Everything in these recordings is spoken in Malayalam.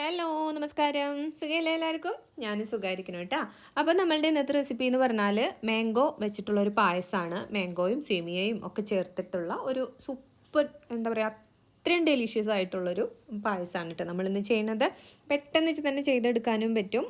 ഹലോ നമസ്കാരം. സുഖമല്ലേ എല്ലാവർക്കും? ഞാൻ സുഖമായിരിക്കണം കേട്ടോ. അപ്പോൾ നമ്മളുടെ ഇന്നത്തെ റെസിപ്പി എന്ന് പറഞ്ഞാൽ മാംഗോ വെച്ചിട്ടുള്ള ഒരു പായസമാണ് മാംഗോയും സേമിയയും ഒക്കെ ചേർത്തിട്ടുള്ള ഒരു സൂപ്പർ എന്താ പറയുക അത്രയും ഡെലീഷ്യസ് ആയിട്ടുള്ളൊരു പായസമാണ് കേട്ടോ നമ്മളിന്ന് ചെയ്യുന്നത്. പെട്ടെന്ന് തന്നെ ചെയ്തെടുക്കാനും പറ്റും.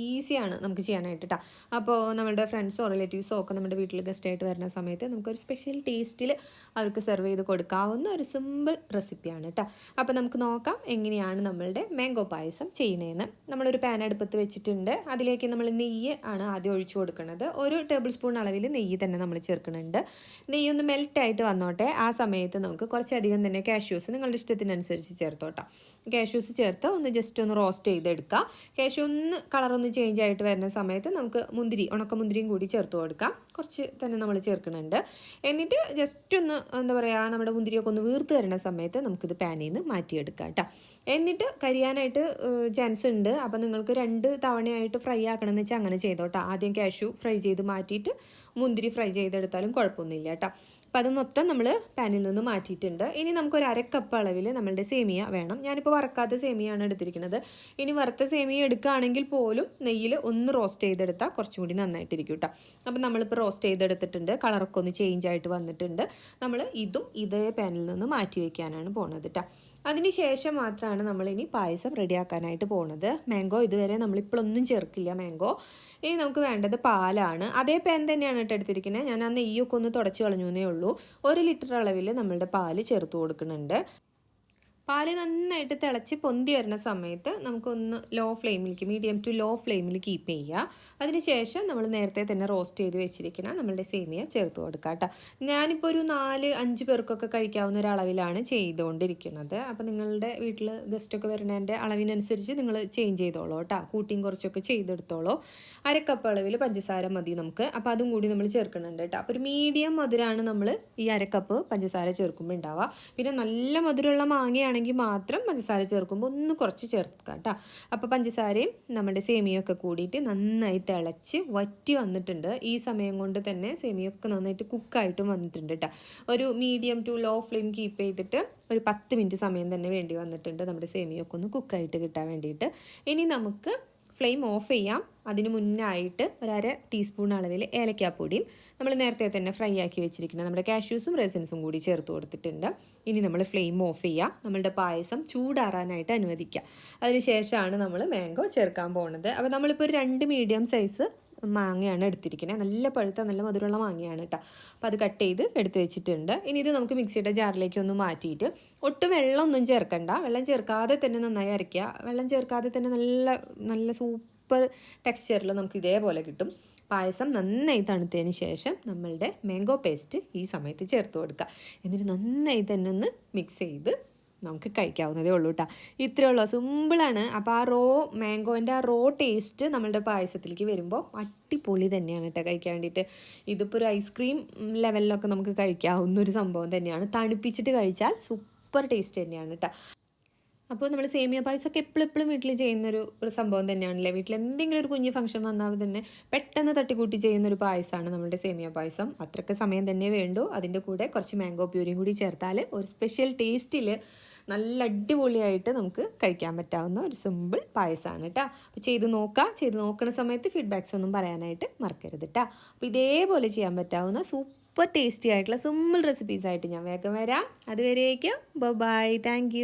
ഈസിയാണ് നമുക്ക് ചെയ്യാനായിട്ട് കേട്ടോ അപ്പോൾ നമ്മുടെ ഫ്രണ്ട്സോ റിലേറ്റീവ്സോ ഒക്കെ നമ്മുടെ വീട്ടിൽ ഗസ്റ്റായിട്ട് വരുന്ന സമയത്ത് നമുക്കൊരു സ്പെഷ്യൽ ടേസ്റ്റിൽ അവർക്ക് സെർവ് ചെയ്ത് കൊടുക്കാവുന്ന ഒരു സിമ്പിൾ റെസിപ്പിയാണ് കേട്ടോ അപ്പോൾ നമുക്ക് നോക്കാം എങ്ങനെയാണ് നമ്മളുടെ മാംഗോ പായസം ചെയ്യുന്നതെന്ന്. നമ്മളൊരു പാൻ അടുപ്പത്ത് വെച്ചിട്ടുണ്ട്. അതിലേക്ക് നമ്മൾ നെയ്യ് ആണ് ആദ്യം ഒഴിച്ചു കൊടുക്കുന്നത്. ഒരു ടേബിൾ സ്പൂൺ അളവിൽ നെയ്യ് തന്നെ നമ്മൾ ചേർക്കുന്നുണ്ട്. നെയ്യൊന്ന് മെൽറ്റായിട്ട് വന്നോട്ടെ. ആ സമയത്ത് നമുക്ക് കുറച്ചധികം തന്നെ കാഷ്യൂസ് നിങ്ങളുടെ ഇഷ്ടത്തിനനുസരിച്ച് ചേർത്തോട്ടോ. കാഷ്യൂസ് ചേർത്ത് ഒന്ന് ജസ്റ്റ് ഒന്ന് റോസ്റ്റ് ചെയ്തെടുക്കുക കാഷ്യൂ ഒന്ന് കളറൊന്ന് ചേഞ്ച് ആയിട്ട് വരുന്ന സമയത്ത് നമുക്ക് മുന്തിരി ഉണക്കമുന്തിരിയും കൂടി ചേർത്ത് കൊടുക്കാം. കുറച്ച് തന്നെ നമ്മൾ ചേർക്കുന്നുണ്ട്. എന്നിട്ട് ജസ്റ്റ് ഒന്ന് എന്താ പറയുക നമ്മുടെ മുന്തിരിയൊക്കെ ഒന്ന് വീർത്ത് വരുന്ന സമയത്ത് നമുക്കിത് പാനിൽ നിന്ന് മാറ്റിയെടുക്കാം കേട്ടോ എന്നിട്ട് കരിയാനായിട്ട് ചാൻസ് ഉണ്ട്. അപ്പോൾ നിങ്ങൾക്ക് രണ്ട് തവണയായിട്ട് ഫ്രൈ ആക്കണമെന്ന് വെച്ചാൽ അങ്ങനെ ചെയ്തോട്ടോ. ആദ്യം കാഷ്യൂ ഫ്രൈ ചെയ്ത് മാറ്റിയിട്ട് മുന്തിരി ഫ്രൈ ചെയ്തെടുത്താലും കുഴപ്പമൊന്നുമില്ല കേട്ടോ അപ്പോൾ അത് മൊത്തം നമ്മൾ പാനിൽ നിന്ന് മാറ്റിയിട്ടുണ്ട്. ഇനി നമുക്കൊരു അരക്കപ്പ് അളവിൽ നമ്മളുടെ സേമിയ വേണം. ഞാനിപ്പോൾ വറക്കാത്ത സേമിയാണ് എടുത്തിരിക്കുന്നത്. ഇനി വറുത്ത സേമിയ എടുക്കുകയാണെങ്കിൽ പോലും നെയ്യിൽ ഒന്ന് റോസ്റ്റ് ചെയ്തെടുത്താൽ കുറച്ചും കൂടി നന്നായിട്ടിരിക്കും കേട്ടോ. അപ്പം നമ്മളിപ്പോൾ റോസ്റ്റ് ചെയ്തെടുത്തിട്ടുണ്ട്. കളറൊക്കെ ഒന്ന് ചേഞ്ച് ആയിട്ട് വന്നിട്ടുണ്ട്. നമ്മൾ ഇതും ഇതേ പാനിൽ നിന്ന് മാറ്റി വയ്ക്കാനാണ് പോണത് കേട്ടോ. അതിന് ശേഷം മാത്രമാണ് നമ്മളിനി പായസം റെഡിയാക്കാനായിട്ട് പോകുന്നത് മാംഗോ ഇതുവരെ നമ്മളിപ്പോഴൊന്നും ചേർക്കില്ല മാംഗോ. ഇനി നമുക്ക് വേണ്ടത് പാലാണ്. അതേ പാൻ തന്നെയാണ് കേട്ടോ എടുത്തിരിക്കുന്നത് ഞാൻ ആ നെയ്യൊക്കെ ഒന്ന് തുടച്ച് കളഞ്ഞു ഉള്ളൂ. ഒരു ലിറ്റർ അളവിൽ നമ്മളുടെ പാൽ ചേർത്ത് കൊടുക്കുന്നുണ്ട്. പാൽ നന്നായിട്ട് തിളച്ച് പൊന്തി വരുന്ന സമയത്ത് നമുക്കൊന്ന് ലോ ഫ്ലെയിമിലേക്ക് മീഡിയം ടു ലോ ഫ്ലെയിമിൽ കീപ്പ് ചെയ്യുക. അതിനുശേഷം നമ്മൾ നേരത്തെ തന്നെ റോസ്റ്റ് ചെയ്ത് വെച്ചിരിക്കണം നമ്മളുടെ സേമിയ ചേർത്ത് കൊടുക്കുക കേട്ടോ. ഞാനിപ്പോൾ ഒരു നാല് അഞ്ച് പേർക്കൊക്കെ കഴിക്കാവുന്ന ഒരു അളവിലാണ് ചെയ്തുകൊണ്ടിരിക്കുന്നത്. അപ്പോൾ നിങ്ങളുടെ വീട്ടിൽ ഗസ്റ്റൊക്കെ വരുന്നതിന്റെ അളവിനനുസരിച്ച് നിങ്ങൾ ചേഞ്ച് ചെയ്തോളൂ കേട്ടോ. കൂട്ടിയും കുറച്ചൊക്കെ ചെയ്തെടുത്തോളൂ. അരക്കപ്പ് അളവിൽ പഞ്ചസാര മതി നമുക്ക്. അപ്പോൾ അതും കൂടി നമ്മൾ ചേർക്കുന്നുണ്ട് കേട്ടോ. അപ്പോൾ ഒരു മീഡിയം മധുരമാണ് നമ്മൾ ഈ അരക്കപ്പ് പഞ്ചസാര ചേർക്കുമ്പോൾ ഉണ്ടാവുക. പിന്നെ നല്ല മധുരമുള്ള മാങ്ങയാണെങ്കിൽ ആണെങ്കിൽ മാത്രം പഞ്ചസാര ചേർക്കുമ്പോൾ ഒന്ന് കുറച്ച് ചേർക്കുക കേട്ടോ അപ്പോൾ പഞ്ചസാരയും നമ്മുടെ സേമിയൊക്കെ കൂടിയിട്ട് നന്നായി തിളച്ച് വറ്റി വന്നിട്ടുണ്ട്. ഈ സമയം കൊണ്ട് തന്നെ സേമിയൊക്കെ നന്നായിട്ട് കുക്കായിട്ടും വന്നിട്ടുണ്ട് കേട്ടോ ഒരു medium to low flame keep ചെയ്തിട്ട് ഒരു പത്ത് മിനിറ്റ് സമയം തന്നെ വേണ്ടി വന്നിട്ടുണ്ട് നമ്മുടെ സേമിയൊക്കെ ഒന്ന് കുക്കായിട്ട് കിട്ടാൻ വേണ്ടിയിട്ട്. ഇനി നമുക്ക് ഫ്ലെയിം ഓഫ് ചെയ്യാം. അതിന് മുന്നായിട്ട് ഒരര ടീസ്പൂൺ അളവിൽ ഏലക്കാപ്പൊടിയും നമ്മൾ നേരത്തെ തന്നെ ഫ്രൈ ആക്കി വെച്ചിരിക്കുന്ന നമ്മുടെ കാഷ്യൂസും റെസിൻസും കൂടി ചേർത്ത് കൊടുത്തിട്ടുണ്ട്. ഇനി നമ്മൾ ഫ്ലെയിം ഓഫ് ചെയ്യുക നമ്മളുടെ പായസം ചൂടാറാനായിട്ട് അനുവദിക്കുക. അതിനുശേഷമാണ് നമ്മൾ മാംഗോ ചേർക്കാൻ പോകുന്നത് അപ്പോൾ നമ്മളിപ്പോൾ ഒരു രണ്ട് മീഡിയം സൈസ് മാങ്ങയാണ് എടുത്തിരിക്കുന്നത് നല്ല പഴുത്ത നല്ല മധുരമുള്ള മാങ്ങയാണ് കേട്ടോ അപ്പോൾ അത് കട്ട് ചെയ്ത് എടുത്ത് വെച്ചിട്ടുണ്ട്. ഇനി ഇത് നമുക്ക് മിക്സിയുടെ ജാറിലേക്ക് ഒന്ന് മാറ്റിയിട്ട് ഒട്ടും വെള്ളമൊന്നും ചേർക്കണ്ട. വെള്ളം ചേർക്കാതെ തന്നെ നന്നായി അരയ്ക്കുക. വെള്ളം ചേർക്കാതെ തന്നെ നല്ല നല്ല സൂപ്പർ ടെക്സ്ചറിൽ നമുക്ക് ഇതേപോലെ കിട്ടും. പായസം നന്നായി തണുത്തതിന് ശേഷം നമ്മളുടെ മാംഗോ പേസ്റ്റ് ഈ സമയത്ത് ചേർത്ത് കൊടുക്കുക. എന്നിട്ട് നന്നായി തന്നെ ഒന്ന് മിക്സ് ചെയ്ത് നമുക്ക് കഴിക്കാവുന്നതേ ഉള്ളൂ കേട്ടോ ഇത്രയേ ഉള്ളൂ സിമ്പിളാണ്. അപ്പോൾ ആ റോ മാംഗോന്റെ ആ റോ ടേസ്റ്റ് നമ്മളുടെ പായസത്തിലേക്ക് വരുമ്പോൾ അടിപൊളി തന്നെയാണ് കേട്ടോ കഴിക്കാൻ വേണ്ടിയിട്ട് ഇതിപ്പോൾ ഒരു ഐസ്ക്രീം ലെവലിലൊക്കെ നമുക്ക് കഴിക്കാവുന്ന ഒരു സംഭവം തന്നെയാണ്. തണുപ്പിച്ചിട്ട് കഴിച്ചാൽ സൂപ്പർ ടേസ്റ്റ് തന്നെയാണ് കേട്ടോ അപ്പോൾ നമ്മൾ സേമിയ പായസമൊക്കെ എപ്പോഴും എപ്പോഴും വീട്ടിൽ ചെയ്യുന്നൊരു ഒരു സംഭവം തന്നെയാണല്ലേ? വീട്ടിൽ എന്തെങ്കിലും ഒരു കുഞ്ഞ് ഫംഗ്ഷൻ വന്നാൽ തന്നെ പെട്ടെന്ന് തട്ടിക്കൂട്ടി ചെയ്യുന്നൊരു പായസമാണ് നമ്മുടെ സേമിയ പായസം. അത്രയ്ക്ക് സമയം തന്നെ വേണ്ടു. അതിന്റെ കൂടെ കുറച്ച് മാംഗോ പ്യൂരിയും കൂടി ചേർത്താൽ ഒരു സ്പെഷ്യൽ ടേസ്റ്റിൽ നല്ല അടിപൊളിയായിട്ട് നമുക്ക് കഴിക്കാൻ പറ്റാവുന്ന ഒരു സിമ്പിൾ പായസമാണ് കേട്ടോ അപ്പോൾ ചെയ്ത് നോക്കുക ചെയ്ത് നോക്കുന്ന സമയത്ത് ഫീഡ്ബാക്സ് ഒന്നും പറയാനായിട്ട് മറക്കരുത് കേട്ടോ അപ്പോൾ ഇതേപോലെ ചെയ്യാൻ പറ്റാവുന്ന സൂപ്പർ ടേസ്റ്റി ആയിട്ടുള്ള സിമ്പിൾ റെസിപ്പീസ് ആയിട്ട് ഞാൻ വേഗം വരാം. അതുവരേക്കും ബൈ താങ്ക്